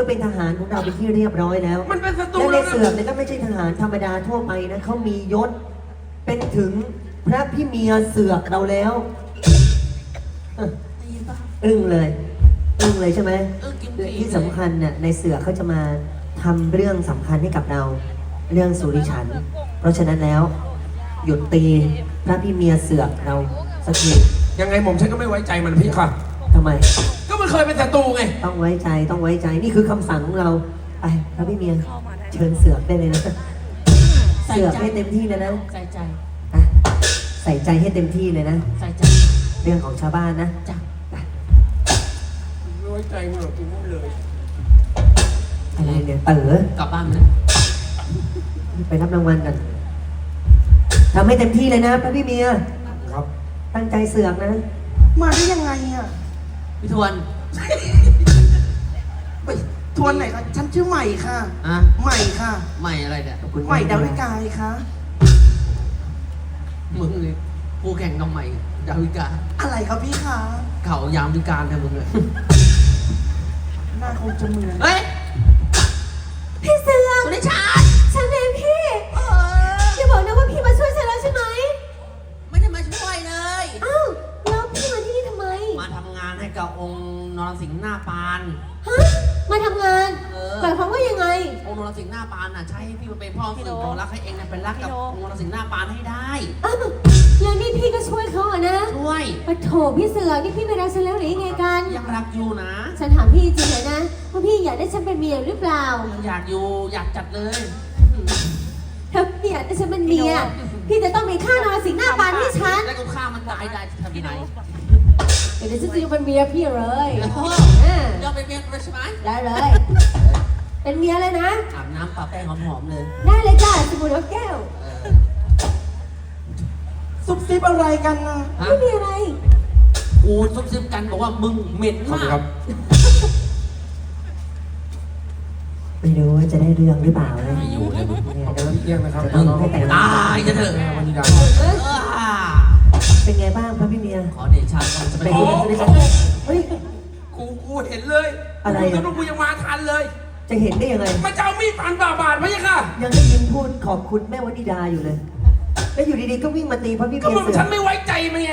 ก็เป็นทหารของเราเป็นที่เรียบร้อยแล้ว มันเป็นศัตรูและในแล้วเสืนะอกเนี่ยก็ไม่ใช่ทหารธรรมดาทั่วไปนะเขามียศ เป็นถึงพระพี่เมียเสือกเราแล้วเอ้ออึ้งเลย อึ้งเลยใช่ไหมอึ้งจริงๆที่สำคัญเนี่ยในเสือกเขาจะมาทำเรื่องสำคัญให้กับเรา เรื่องสุริฉัน เพราะฉะนั้นแล้ว หยุดตีพระพี่เมียเสือกเราสักทียังไงผมฉันก็ไม่ไว้ใจมันพี่ค่ะ ทำไมก็มัน เคยเป็นศัตรูไง ต้องไว้ใจต้องไว้ใจนี่คือคำสั่งของเราไปพระพี่เมียเชิญเสือกได้เลยนะใส่ใจเสือกให้เต็มที่เลยนะใส่ใจอะใส่ใจให้เต็มที่เลยนะใส่ใจเรื่องของชาวบ้านนะจ้ะไม่ไว้ใจมึงหรอกกูพูดเลยอะไรเนี่ยเต๋อ กลับบ้านเลยไปรับรางวัลกันทำให้เต็มที่เลยนะพระพี่เมีย ครับ ตั้งใจเสือกนะ มาได้ยังไงอะพี่ทวน ไปทวนไหนคะฉันชื่อใหม่ค่ะ อะใหม่ค่ะ ใหม่อะไรเนี่ยขอบคุณใหม่ดาวิกาค่ะมึงเลยผู้แข่งกับใหม่ดาวิกา อะไรครับพี่คะเขายามวิการนะมึงเลยหน้าคงจะเหมือนเฮ้ยพี่เสือกสุริชาฉั รสิงห์หน้าปาน ฮะมาทำงานเออ หมายความว่ายังไง องค์นรสิงห์หน้าปานน่ะใช้ให้พี่มาเป็นพ่อสื่อของรักให้เองนะเป็นรักกับองค์นรสิงห์หน้าปานให้ได้อ้าวแล้วนี่พี่ก็ช่วยเขาอะนะช่วย ปะโถพี่เสือกนี่พี่ไม่รักฉันแล้วหรือยังไงกัน ยังรักอยู่นะ ฉันถามพี่จริงๆเลยนะว่าพี่อยากได้ฉันเป็นเมียหรือเปล่า อยากอยู่อยากจัดเลย ถ้าพี่อยากได้ฉันเป็นเมีย พี่จะต้องมีค่านอนสิงหน้าปานให้ฉัน แล้วก็ฆ่ามันตายได้จะทำยังไง เดี๋ยวฉันจะอยู่เป็นเมียพี่เลยโอ้โห อ่าเราเป็นเมียกันเลยใช่ไหมได้เลย เป็นเมียเลยนะ อาบน้ำปะแป้งหอมๆเลย ได้เลยจ้าสมุนแก้วเออซุบซิบอะไรกันนะฮะไม่มีอะไร กูซุบซิบกันบอกว่ามึงเหม็นขอบมาคุณครักบ ไม่รู้ว่าจะได้เรื่องหรือเปล่านะไม่อยู่เลยมึงเนี่ยขอบเดี๋ยวคุณพี่เอี้ยงนะครับจะต้องให้แต่งงาตานยจะเถอะ วันนี้ดา เออเป็นไงบ้างพระ พี่เมียขอเดชะก่อนจะไปเป็นโอ้ไงโหบ้างเฮ้ย กูกูเห็นเลยอะไรกูอะกับลูกกูยังมาทันเลย จะเห็นได้ยังไงมาจะเอามีดฟันฝ่าบาทไหมค่ะ ยังได้ยินพูดขอบคุณแม่วนิดาอยู่เลย แล้วอยู่ดีๆก็วิ่งมาตีพระพี่ก็เมียมึงเสือฉันไม่ไว้ใจมันไง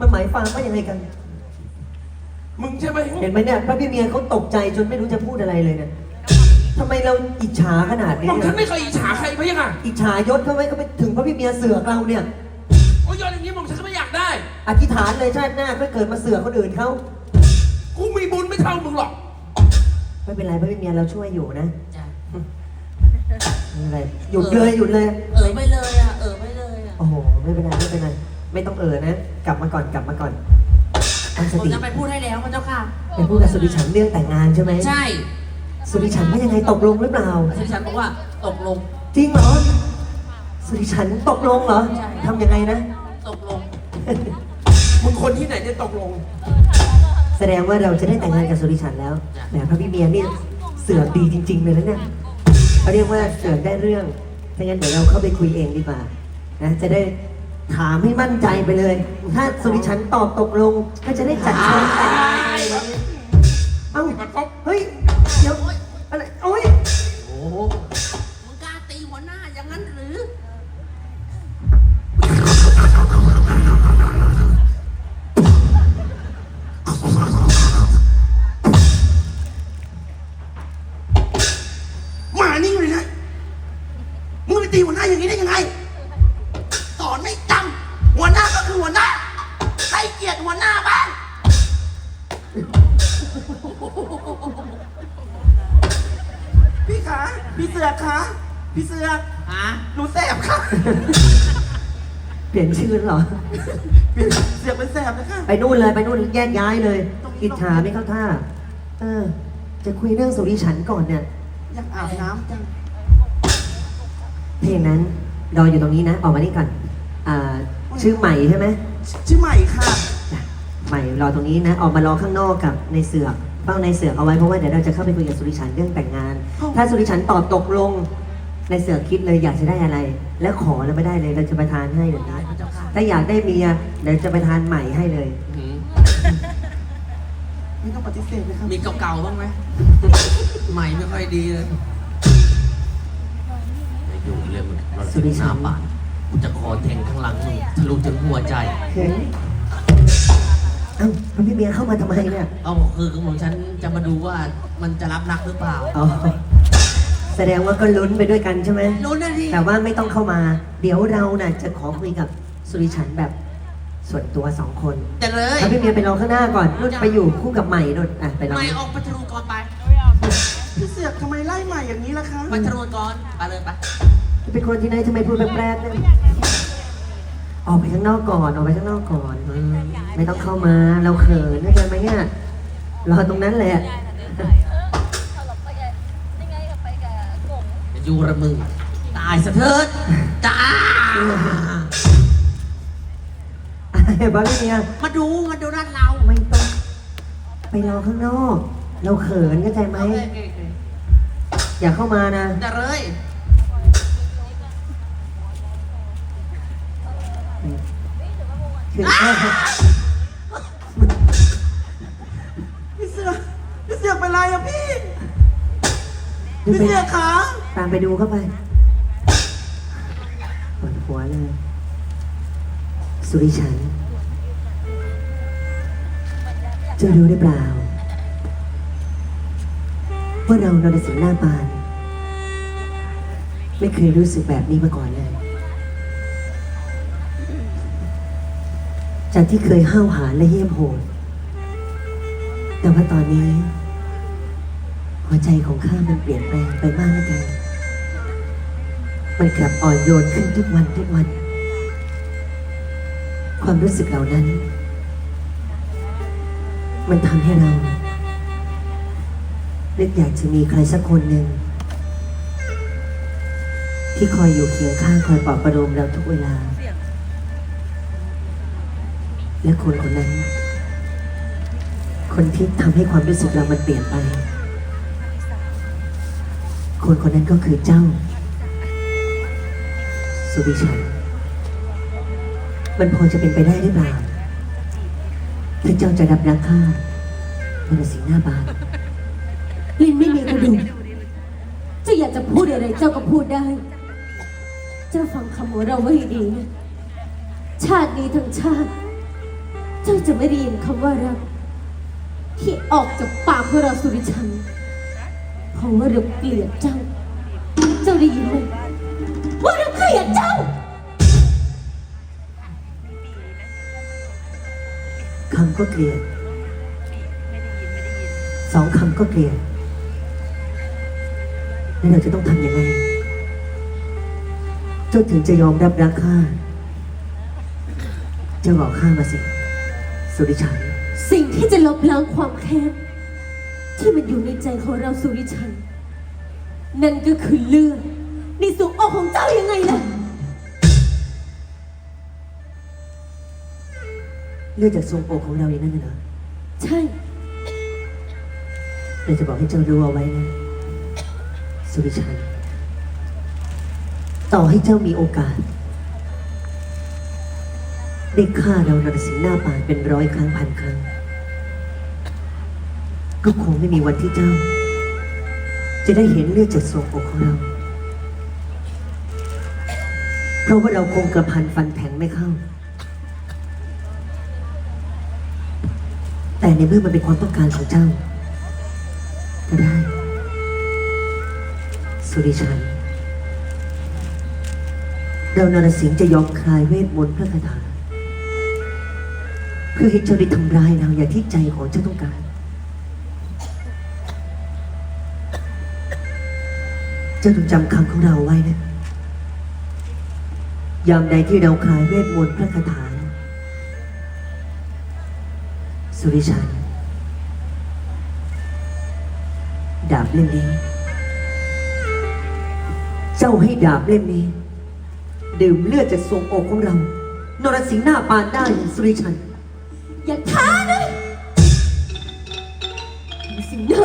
มันหมายความว่ายังไงกัน มึงใช่ไหมเห็นไหมเนี่ยพระพี่เมียเขาตกใจจนไม่รู้จะพูดอะไรเลยเนี่ยทำไมเราอิจฉาขนาดนี้ผมฉันเนี่ยไม่เคยอิจฉาใครไหมค่ะ อิจฉายศเขาไหมเขาไปถึงพระพี่เมียเสือกเราเนี่ย อธิษฐานเลยชาติหน้าก็เกิดมาเสือกคนอื่นเขากูมีบุญไม่เท่ามึงหรอก ไม่เป็นไรพระพี่เมียเราช่วยอยู่นะจ้ะไม่เป็นไรหยุดเลยหยุดเลย เออไม่เลยอะ เออไม่เลยอะโอ้โหไม่เป็นไรไม่เป็นไรไม่ต้องเอ่อนะ กลับมาก่อนกลับมาก่อนตั้งสผมติจะไปพูดให้แล้วพระเจ้าค่ะ ไปพูดกับสุริฉันเรื่องแต่งงานใช่ไหมใช่สุริฉันว่ายังไงตกลงหรือเปล่า สุริชันบอกว่าตกลง จริงเหรอสุริฉันตกลงเหรอใช่ ทำยังไงนะ ตกลง มึงคนที่ไหนจะตกลง แสดงว่าเราจะได้แต่งงานกับสุริฉันแล้วแหมพระพี่เมียนี่เสือกดีจริง ๆ เลยนะเนี่ยเขาเรียกว่าเสือกได้เรื่องถ้างั้นเดี๋ยวเราเข้าไปคุยเองดีกว่านะจะได้ถามให้มั่นใจไปเลย ถ้าสุริฉันตอบตกลง ก็จะได้จัดงานแต่งงานในวันนี้เอ้ามันครบเฮ้ยเดี๋ยว ตีหัวหน้าอย่างนี้ได้ยังไง สอนไม่จำหัวหน้าก็คือหัวหน้า ให้เกียรติหัวหน้าบ้าง พี่ขา พี่เสือกขาพี่เสือกฮะหนูแสบค่ะ เปลี่ยนชื่อแล้วเหรอ เปลี่ยนเสือกเป็นแสบนะคะ ไปนู่นเลยไปนู่นแยกย้ายเลยอิจฉาไม่เข้าท่า เออ จะคุยเรื่องสุริฉันก่อนเนี่ย อยากอาบน้ำจัง เพลงนั้นรออยู่ตรงนี้นะ ออกมานี่ก่อนอ่าชื่อใหม่ใช่ไหมชื่อใหม่ค่ะจ้ะใหม่รอตรงนี้นะ ออกมารอข้างนอกกับในเสือกเฝ้าในเสือกเอาไว้เพราะว่าเดี๋ยวเราจะเข้าไปคุยกับสุริฉันเรื่องแต่งงาน ถ้าสุริฉันตอบตกลง ในเสือกคิดเลยอยากจะได้อะไร และขอแล้วไม่ได้เลยเราจะประทานให้เดี๋ยวได้นี้พระเจ้าค่ะถ้าอยากได้เมียเดี๋ยวจะประทานใหม่ให้เลยหืมไม่ต้องปฏิเสธนะครับมีเก่าๆบ้างไหม ใหม่ไม่ค่อยดีเลย อย่ายุ่งเรื่องมันเราสุริหชัน้านป่านกูจะคอแทงข้างหลังมึงทะลุถึงหัวใจเฮ้ยเอ้าพระพี่เมียเข้ามาทำไมเนี่ยเอาคือของฉันจะมาดูว่ามันจะรับรักหรือเปล่าอ๋อแสดงว่าก็ลุ้นไปด้วยกันใช่ไหมรู้นะที่แต่ว่าไม่ต้องเข้ามา เดี๋ยวเราน่ะจะขอคุยกับสุริชันแบบส่วนตัวสองคนจะเลยพระพี่เมียไปรอข้างหน้าก่อนนุ่นไปอยู่คู่กับใหม่นุ่นอะไปรอไม่ออกไปทะลุก่อนไปพี่เสือกทำไมไล่ใหม่อย่างนี้ล่ะคะไปทะลุก่อนไปเลยไป เป็นคนที่ไหนทำไมพูดแปลกๆเนี่ยออกไปข้างนอกก่อนออกไปข้างนอกก่อนอืมไม่ต้องเข้ามา เราเขินเข้าใจไหมเนี่ยรอตรงนั้นแหละจะอยู่ระมึง ตายสะเทิดจ้า อะไรบ้างเนี่ย มาดูมาดูด้านเราไม่ต้อง ไปรอข้างนอก เราเขินเข้าใจไหมโอเคโอเคโอเคอย่าเข้ามานะจะเลย คือพี่เสือกพี่เสือกเป็นไรอะพี่ พี่เสือกขาตามไปดูเข้าไปปวดหัวเลย สุริชันเจ้ารู้หรือเปล่า ว่าเราเราในสิงหน้าปาน ไม่เคยรู้สึกแบบนี้มาก่อนเลย จากที่เคยห้าวหาญและเยี่ยมโหด แต่ว่าตอนนี้ หัวใจของข้ามันเปลี่ยนแปลงไปมากเลยมันกลับอ่อนโยนขึ้นทุกวันทุกวัน ความรู้สึกเหล่านั้น มันทำให้เรานึกอยากจะมีใครสักคนหนึ่ง ที่คอยอยู่เคียงข้างคอยปลอบประโลมเราทุกเวลา และคนคนนั้น คนที่ทำให้ความรู้สึกเรามันเปลี่ยนไป คนคนนั้นก็คือเจ้า สุริชันมันพอจะเป็นไปได้หรือเปล่าถ้าเจ้าจะรับรักข้ามันสีหน้าบานลินไม่มีกระดูกเจ้าอยากจะพูดอะไรเจ้าก็พูดได้ เจ้าฟังคำของเราไว้ให้ดีนะชาตินี้ทั้งชาติ เจ้าจะไม่ได้ยินคำว่ารัก ที่ออกจากปากพวกเราสุริชันเพราะว่าเราเกลียดเจ้า เจ้าได้ยินไหมว่าเราเกลียดเจ้า คำก็เกลียดสองคำก็เกลียดแล้วเราจะต้องทำยังไง เจ้าถึงจะยอมรับรักข้า เจ้าบอกข้ามาสิ สุริชันสิ่งที่จะลบล้างความแค้นที่มันอยู่ในใจของเราสุริชันนั่นก็คือเลือดในสุกอกของเจ้ายังไงล่ะ เลือดจากทรงอกของเราอย่างนั้นน่ะเหรอใช่ เราจะบอกให้เจ้ารู้เอาไว้นะ สุริชันต่อให้เจ้ามีโอกาส ได้ฆ่าเรานรสิงห์หน้าป่านเป็นร้อยครั้งพันครั้ง ก็คงไม่มีวันที่เจ้า จะได้เห็นเลือดจากทรวงอกของเรา เพราะว่าเราคงกระพันฟันแทงไม่เข้า แต่ในเมื่อมันเป็นความต้องการของเจ้า ก็ได้ สุริชันเรานรสิงห์จะยอมคลายเวทมนต์พระคาถา เพื่อให้เจ้าได้ทำร้ายเราอย่างที่ใจของเจ้าต้องการ เจ้าต้องจำคำของเราไว้นะ ยามใดที่เราคลายเวทมนต์พระคาถาสุริชัน ดาบเล่มนี้ เจ้าให้ดาบเล่มนี้ ดื่มเลือดจากทรงอกของเรา นรสิงห์หน้าปานได้สุริชัน อย่าท้านะมีสิ่งหน้า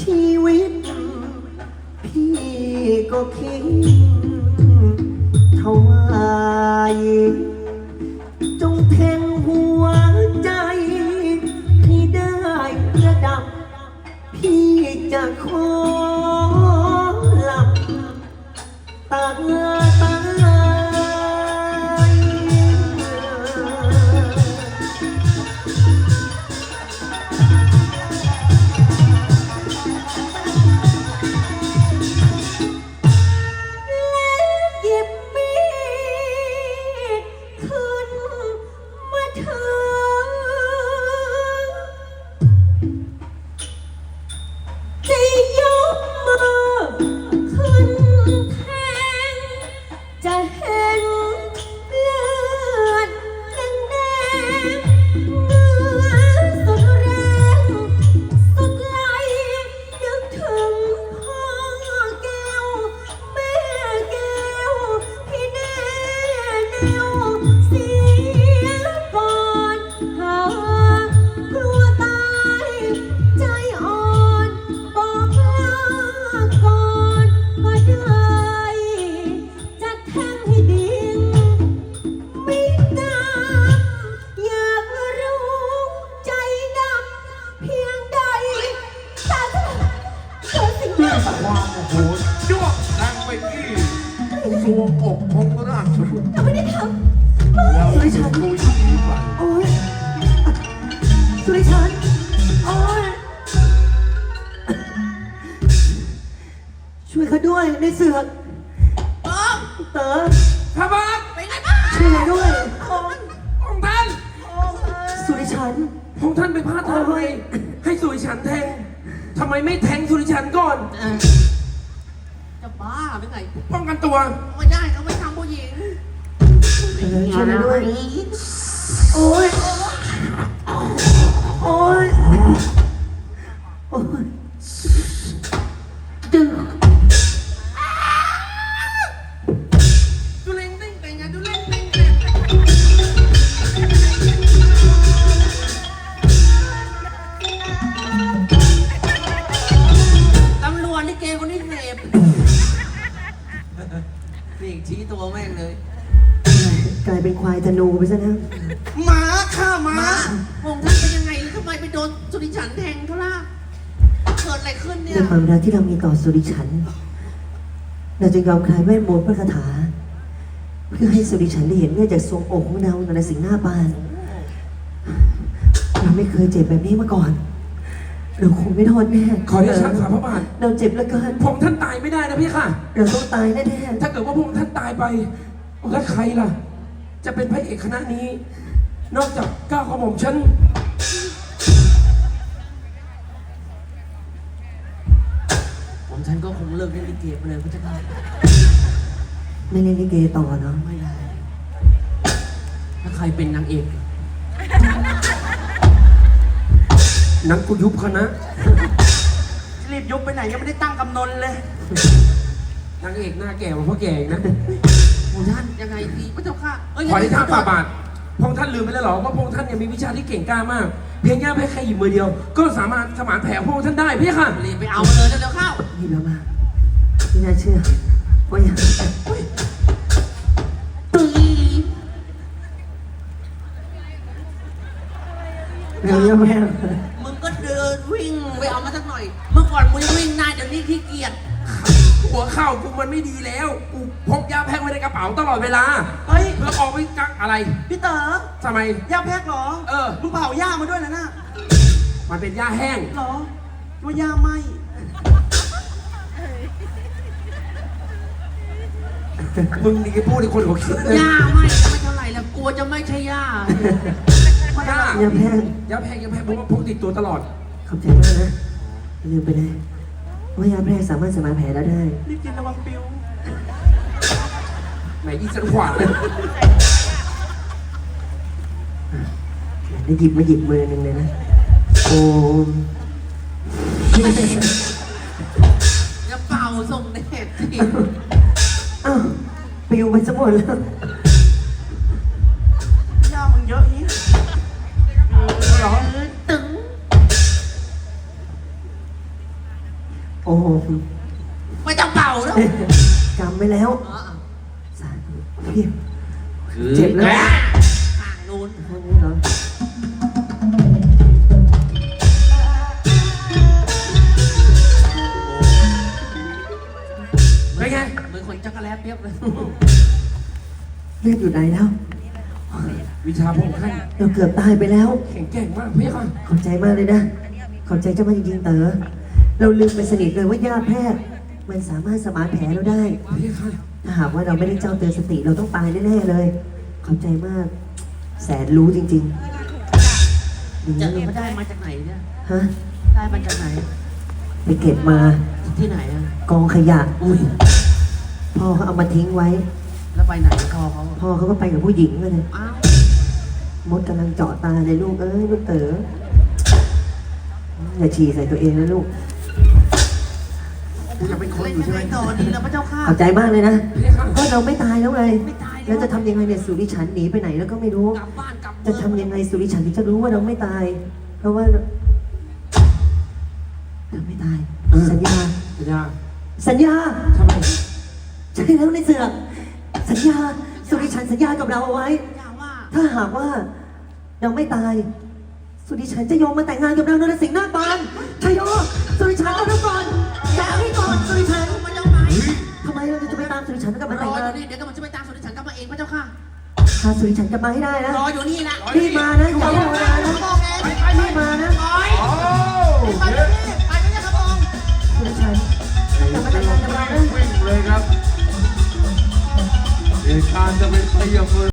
ชีวิต พี่ก็คิดถวายจงแทงหัวใจ ให้ได้ระดับ พี่จะขอย ด้วยในเสือกเออเต๋อพระบาทเป็นไงบ้างช่วยเราด้วยองค์ท่านสุริชันองค์ท่านไปพลาดทางไมให้สุริชันแทงทำไมไม่แทงสุริชันก่อนเออจะบ้าหรือไงป้องกันตัวไม่ได้เขาไม่ทำผู้หญิงเออช่วยเราด้วยโอ้ย ที่เรามีต่อสุริชัน เราจะยอมคลายเวทมนต์พระคาถา เพื่อให้สุริชันได้เห็นเลือดจากทรวงอกของเราในสิ่งหน้าบานเราไม่เคยเจ็บแบบนี้มาก่อน เราคงไม่ทนแน่ขอเดชะฝ่าพระบาท เราเจ็บเหลือเกินพระองค์ท่านตายไม่ได้นะพี่ค่ะ เราต้องตายแน่ถ้าเกิดว่าพระองค์ท่านตายไป แล้วใครล่ะ จะเป็นพระเอกคณะนี้ นอกจากก้าวของผมฉัน ฉันก็คงเลิกเล่นลิเกไปเลยก็จะได้ๆไม่เล่นลิเกต่อเนาะไม่ได้ ถ้าใครเป็นนางเอกนังกูยุบคณะรีบยกไปไหนยังไม่ได้ตั้งกำนนเลย นางเอกหน้าแก่กว่าพ่อแก่อีกนะผมท่านยังไงดีพระเจ้าค่ะเอ้ยขอได้ท่าฝ่าบาทพระองค์ท่านลืมไปแล้วเหรอว่าพระองค์ท่านเนี่ยมีวิชาที่เก่งกล้ามากเพียงแค่แค่หยิบมือเดียว ก็สามารถสมานแผลพระองค์ท่านได้พี่ค่ะรีบไปเอามาเลยแล้วเดี๋ยวเข้านี่เรามาไม่น่าเชื่อว่าอย่างตึงเร็วเร็วแม่มึงก็เดินวิ่งไปเอามาสักหน่อย เมื่อก่อนมึงวิ่งได้เดี๋ยวนี้ขี้เกียจ หัวเข่ากูมันไม่ดีแล้วกูพกยาแพทย์ไว้ในกระเป๋าตลอดเวลาเฮ้ย เพื่อออกไปกักอะไรพี่เต๋อทำไมย่าแพกเหรอเออ มึงเผาย่ามาด้วยนะน่ะมันเป็นยาแห้ง เหรอว่าย่าไหมมึงนี่ก็พูดในคนเขาคิดนะย่าไม่ไม่เท่าไหร่แล้วกลัวจะไม่ใช่ย่า ยาอย่าแพงยาแพงยาแพงผมว่าพกติดตัวตลอด ขอบใจมากนะลืมไปเลย ว่ายาแพรกสามารถสมานแผลแล้วได้ รีบกินระวังปิวไหนอีสันขวาได้หยิบมาหยิบมือหนึ่งเลยนะ โอมจะเป่าส่งเดชสิอ้าวปิวไปซะหมดแล้ว โอ้โหไม่ต้องเป่าแล้วจำไว้แล้วอ๋อสาธุพี่เจ็บแล้วข้างนู้นทางนี้เหรอเป็นไงเหมือนคนจักรแล้เปียบเลย เลือดอยู่ไหนแล้ว วิชาพวกท่านเราเกือบตายไปแล้ว แข็งแกร่งมากเพี่ค่ะขอบใจมากเลยนะ ขอบใจเจ้ามากจริงๆเต๋อ เราลืมไปสนิทเลยว่าญาติแพทย์ มันสามารถสมานแผลเราได้เพี่ค่ะถ้าหากว่าเราไม่ได้เจ้าเตือนสติเราต้องตายแน่ๆเลย ขอบใจมาก แสนรู้จริงๆดีจะนะลูกมาได้มาจากไหนเนี่ย ฮะ ได้มาจากไหน ไปเก็บมา ที่ไหนอะ กองขยะ อุ้ย พ่อเขาเอามาทิ้งไว้ แล้วไปไหนคอเขาพ่อเขาก็ไปกับผู้หญิงเลยอ้าวมดกำลังเจาะตาเลยลูกเอ้ยลูกเต๋ออย่าฉี่ใส่ตัวเองนะลูก กูยังเป็นคนเล่นอยู่ยังใช่ไงไหมต่อดีแล้วพระเจ้าค่ะขอบใจมากเลยนะพี่ค่ะก็เราไม่ตายแล้วไงไม่ตายแล้แล้ววจะทำยังไงเนี่ยสุริฉันหนีไปไหนแล้วก็ไม่รู้ กลับบ้านกลับเมืจะองทำยังไงสุริฉันถึงจะรู้ว่าเราไม่ตาย เพราะว่าเราไม่ตาย สัญญา สัญญาสัญญา ทำไมใช่แล้วในเสือกสัญญา สุริฉันสัญญากับเราเอาไว้ อย่าว่าถ้าหากว่าเราไม่ตาย สุริฉันจะยอมมาแต่งงานกับเรานรสิงห์หน้าปานชัยโยสุริฉันเอาเราก่อน อย่าให้ก่อนสุริฉันพระเจ้าไหมทำไมเราจะไปตามสุริฉันกลับมารแต่งาองอนยู่นี่เดี๋ยวก็มันจะไปตามสุริฉันกลับมาเองพระเจ้าค่ะ พาสุริฉันกลับมาให้ได้นะรออยู่นี่แหละรีบมานะอย่ารอมานะรีบมานะโอ้ไปเดี๋ยวนี้ไปไม่ได้ครับองค์สุริฉันกลับมาแต่งงานกับเรานะ วิ่งเลยครับเหตุการณ์จะเป็นไปอย่างไร